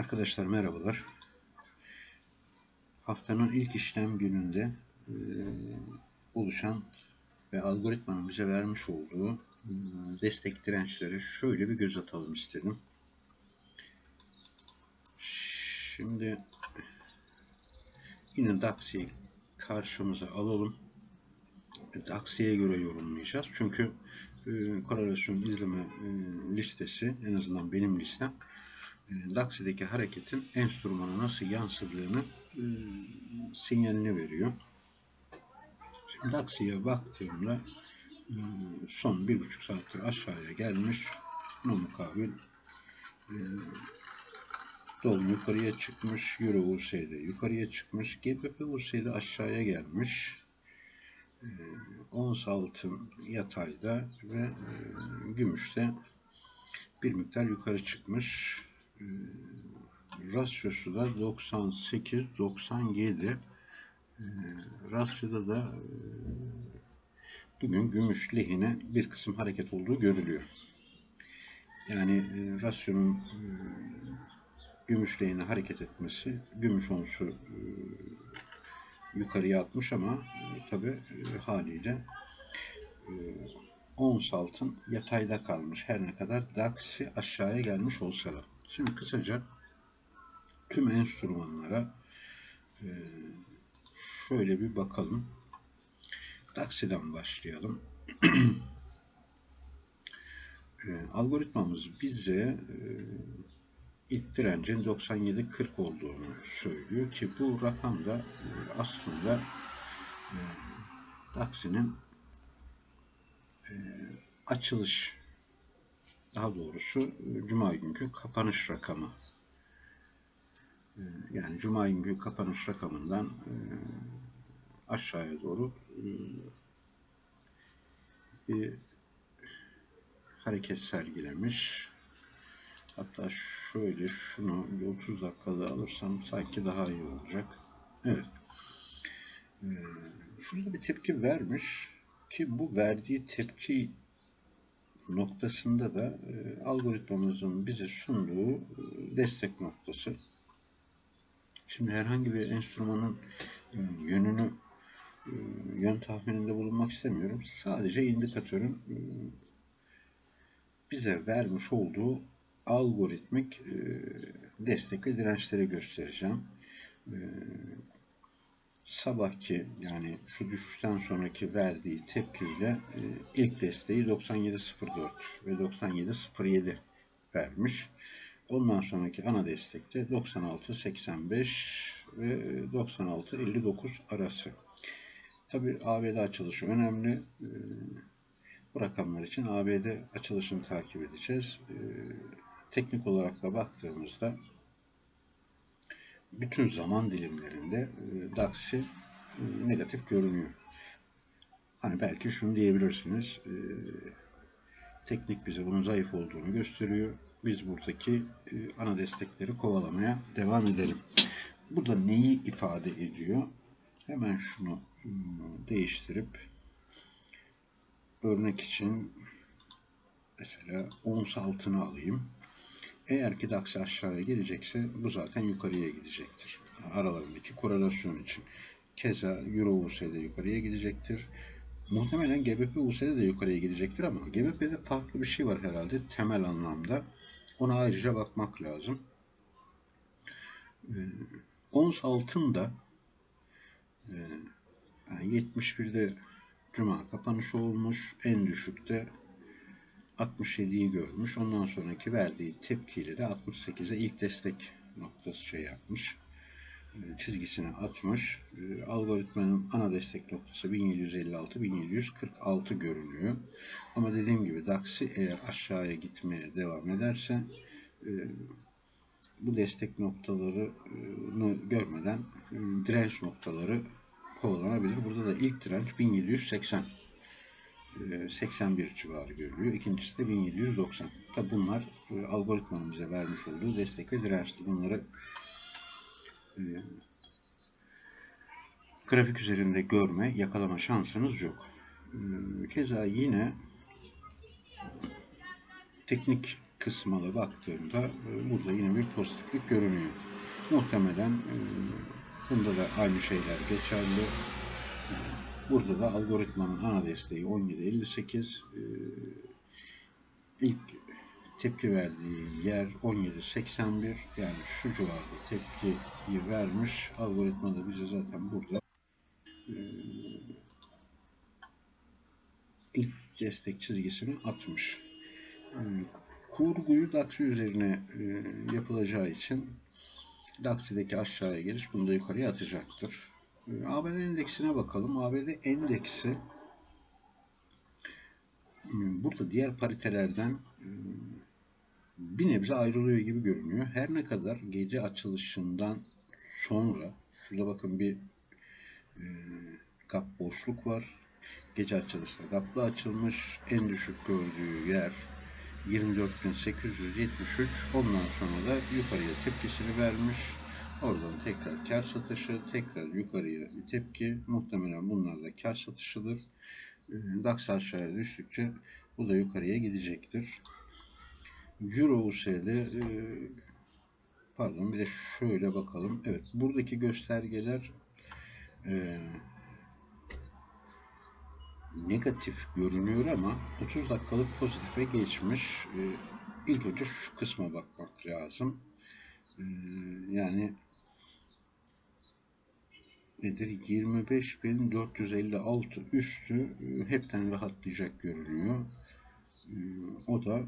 Arkadaşlar merhabalar. Haftanın ilk işlem gününde e, oluşan ve algoritmanın bize vermiş olduğu e, destek dirençlere şöyle bir göz atalım istedim. Şimdi yine DAX'i karşımıza alalım. DAX'e göre yorumlayacağız. Çünkü e, korelasyon izleme e, listesi en azından benim listem e, Daxi'deki hareketin enstrümana nasıl yansıdığını e, sinyalini veriyor. Şimdi Daxi'ye baktığımda e, son bir buçuk saattir aşağıya gelmiş. Buna mukabil e, Dolar yukarıya çıkmış. Euro USD yukarıya çıkmış. GBP USD aşağıya gelmiş. E, ons altın yatayda ve e, gümüşte bir miktar yukarı çıkmış. Rasyosu da 98-97 e, rasyoda da e, bugün gümüş lehine bir kısım hareket olduğu görülüyor. Yani e, rasyonun e, gümüş lehine hareket etmesi gümüş onsu e, yukarıya atmış ama e, tabi e, haliyle e, ons altın yatayda kalmış her ne kadar DAX'i aşağıya gelmiş olsa da. Şimdi kısaca tüm enstrümanlara e, şöyle bir bakalım. DAX'den başlayalım. e, algoritmamız bize e, ilk direncin 97.40 olduğunu söylüyor ki bu rakam da aslında e, açılış daha doğrusu e, Cuma günkü kapanış rakamı. E, yani Cuma günkü kapanış rakamından e, aşağıya doğru bir hareket sergilemiş. Hatta şöyle şunu bir 30 dakikada alırsam sanki daha iyi olacak. Evet. Şurada bir tepki vermiş ki bu verdiği tepki noktasında da e, algoritmamızın bize sunduğu e, destek noktası. Şimdi herhangi bir enstrümanın e, yönünü e, yön tahmininde bulunmak istemiyorum. Sadece indikatörün bize vermiş olduğu algoritmik destek ve dirençleri göstereceğim. Sabahki yani şu düşüşten sonraki verdiği tepkiyle e, ilk desteği 97.04 ve 97.07 vermiş. Ondan sonraki ana destekte 96.85 ve 96.59 arası. Tabi ABD açılışı önemli. E, bu rakamlar için ABD açılışını takip edeceğiz. E, teknik olarak da baktığımızda bütün zaman dilimlerinde e, DAX'i e, negatif görünüyor. Hani belki şunu diyebilirsiniz. E, teknik bize bunun zayıf olduğunu gösteriyor. Biz buradaki ana destekleri kovalamaya devam edelim. Burada neyi ifade ediyor? Hemen şunu değiştirip örnek için mesela ons altını alayım. Eğer ki DAX aşağıya gelecekse bu zaten yukarıya gidecektir. Aralarındaki korelasyon için. Keza Euro USD yukarıya gidecektir. Muhtemelen GBP USD de yukarıya gidecektir ama GBP'de farklı bir şey var herhalde temel anlamda. Ona ayrıca bakmak lazım. Ee, ons altın da e, yani 71'de Cuma kapanış olmuş. En düşükte 67'yi görmüş. Ondan sonraki verdiği tepkiyle de 68'e ilk destek noktası şey yapmış. E, çizgisini atmış. E, algoritmanın ana destek noktası 1756-1746 görünüyor. Ama dediğim gibi DAX'i eğer aşağıya gitmeye devam ederse e, bu destek noktalarını görmeden direnç noktaları kovalanabilir. Burada da ilk direnç 1780 81 e, civarı görülüyor. İkincisi de 1790. Tabi bunlar e, algoritmanın bize vermiş olduğu destek ve dirençtir. Bunları e, grafik üzerinde görme, yakalama şansınız yok. keza yine teknik kısmına baktığımda e, burada yine bir pozitiflik görünüyor. Muhtemelen bunda da aynı şeyler geçerli. Burada da algoritmanın ana desteği 1758. E, ilk tepki verdiği yer 1781 yani şu civarda tepkiyi vermiş. Algoritma da bize zaten burada e, ilk destek çizgisini atmış. E, kurguyu DAX'i üzerine e, yapılacağı için DAX'deki aşağıya geliş bunu da yukarıya atacaktır. ABD endeksine bakalım. ABD endeksi e, burada diğer paritelerden e, bir nebze ayrılıyor gibi görünüyor. Her ne kadar gece açılışından sonra şurada bakın bir e, gap boşluk var. Gece açılışta gaplı açılmış. En düşük gördüğü yer 24.873 ondan sonra da yukarıya tepkisini vermiş. Oradan tekrar kar satışı, tekrar yukarıya bir tepki. Muhtemelen bunlar da kar satışıdır. E, DAX aşağıya düştükçe bu da yukarıya gidecektir. Euro USD e, pardon bir de şöyle bakalım. Evet buradaki göstergeler e, negatif görünüyor ama 30 dakikalık pozitife geçmiş. E, ilk önce şu kısma bakmak lazım. E, yani nedir? 25.456 üstü e, hepten rahatlayacak görünüyor. E, o da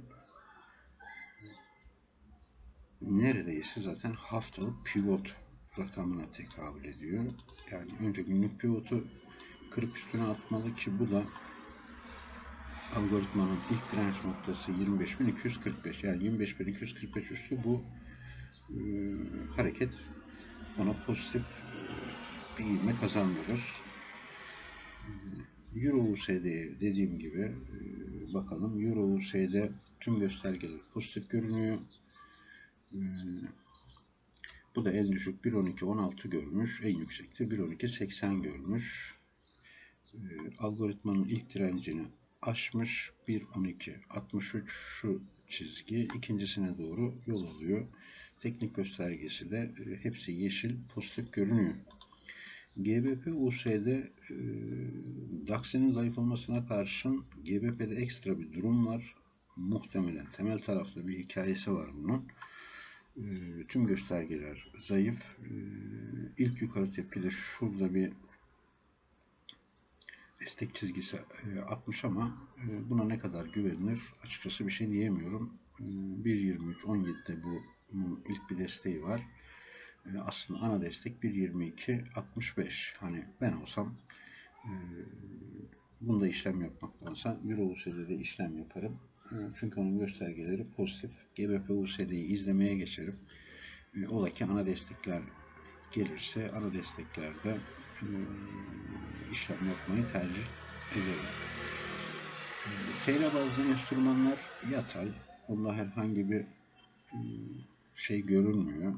neredeyse zaten haftalık pivot rakamına tekabül ediyor. Yani önce günlük pivotu kırıp üstüne atmalı ki bu da algoritmanın ilk direnç noktası 25.245 yani 25.245 üstü bu e, hareket ona pozitif bir ivme kazandırır. Euro USD dediğim gibi e, bakalım Euro USD tüm göstergeler pozitif görünüyor. E, bu da en düşük 1.12.16 görmüş. En yüksekte 1.12.80 görmüş. E, algoritmanın ilk direncini aşmış. 1.12.63 şu çizgi. ikincisine doğru yol alıyor. Teknik göstergesi de hepsi yeşil pozitif görünüyor. GBP USD e, DAX'inin zayıflamasına karşın GBP'de ekstra bir durum var. Muhtemelen temel tarafta bir hikayesi var bunun. E, tüm göstergeler zayıf. E, ilk yukarı tepkide şurada bir destek çizgisi e, atmış ama e, buna ne kadar güvenilir açıkçası bir şey diyemiyorum. E, 1.23.17'de bu bunun ilk bir desteği var. E, aslında ana destek 1.22.65. Hani ben olsam e, bunda işlem yapmaktansa Euro USD'de işlem yaparım. E, çünkü onun göstergeleri pozitif. GBP USD'yi izlemeye geçerim. E, ola ki ana destekler gelirse ana desteklerde e, işlem yapmayı tercih ederim. TL bazlı enstrümanlar yatay. Onda herhangi bir şey görünmüyor.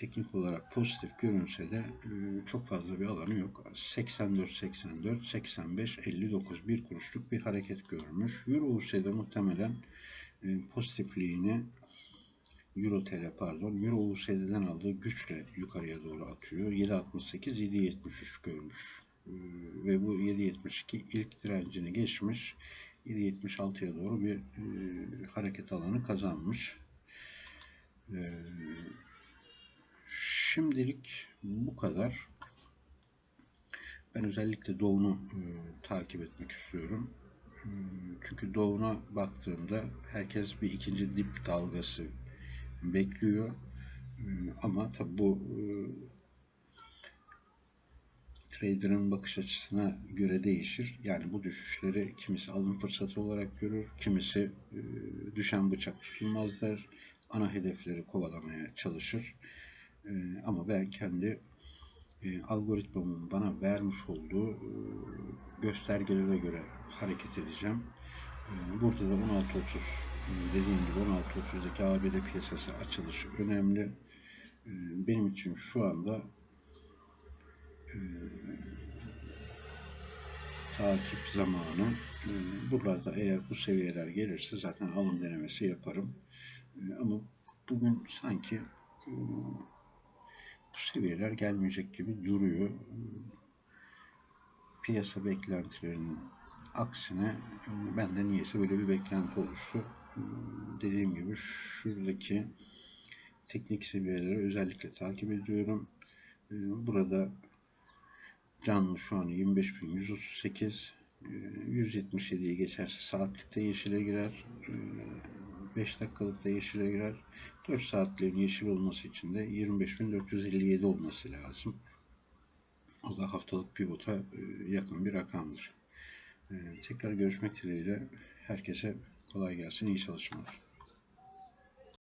Teknik olarak pozitif görünse de e, çok fazla bir alanı yok. 84 84 85 59 bir kuruşluk bir hareket görmüş. Euro USD muhtemelen e, pozitifliğini Euro TL pardon Euro USD'den aldığı güçle yukarıya doğru atıyor. 7.68 7.73 görmüş. E, ve bu 7.72 ilk direncini geçmiş. 7.76'ya doğru bir hareket alanı kazanmış. E, şimdilik bu kadar. Ben özellikle Doğu'nu e, takip etmek istiyorum. E, çünkü Doğu'na baktığımda herkes bir ikinci dip dalgası bekliyor. E, ama tabi bu e, trader'ın bakış açısına göre değişir. Yani bu düşüşleri kimisi alım fırsatı olarak görür, kimisi e, düşen bıçak tutulmaz der. Ana hedefleri kovalamaya çalışır. E, ama ben kendi e, algoritmamın bana vermiş olduğu e, göstergelere göre hareket edeceğim. E, burada da 16.30 e, dediğim gibi 16.30'daki ABD piyasası açılışı önemli. E, benim için şu anda e, takip zamanı E, Buralarda eğer bu seviyeler gelirse zaten alım denemesi yaparım. E, Ama bugün sanki seviyeler gelmeyecek gibi duruyor. Piyasa beklentilerinin aksine bende niyeyse böyle bir beklenti oluştu. Dediğim gibi şuradaki teknik seviyeleri özellikle takip ediyorum. E, Burada canlı şu an 25.138 177'yi geçerse saatlikte yeşile girer. 5 dakikalıkta yeşile girer. 4 saatliğin yeşil olması için de 25.457 olması lazım. O da haftalık pivota e, yakın bir rakamdır. E, Tekrar görüşmek dileğiyle herkese kolay gelsin, iyi çalışmalar.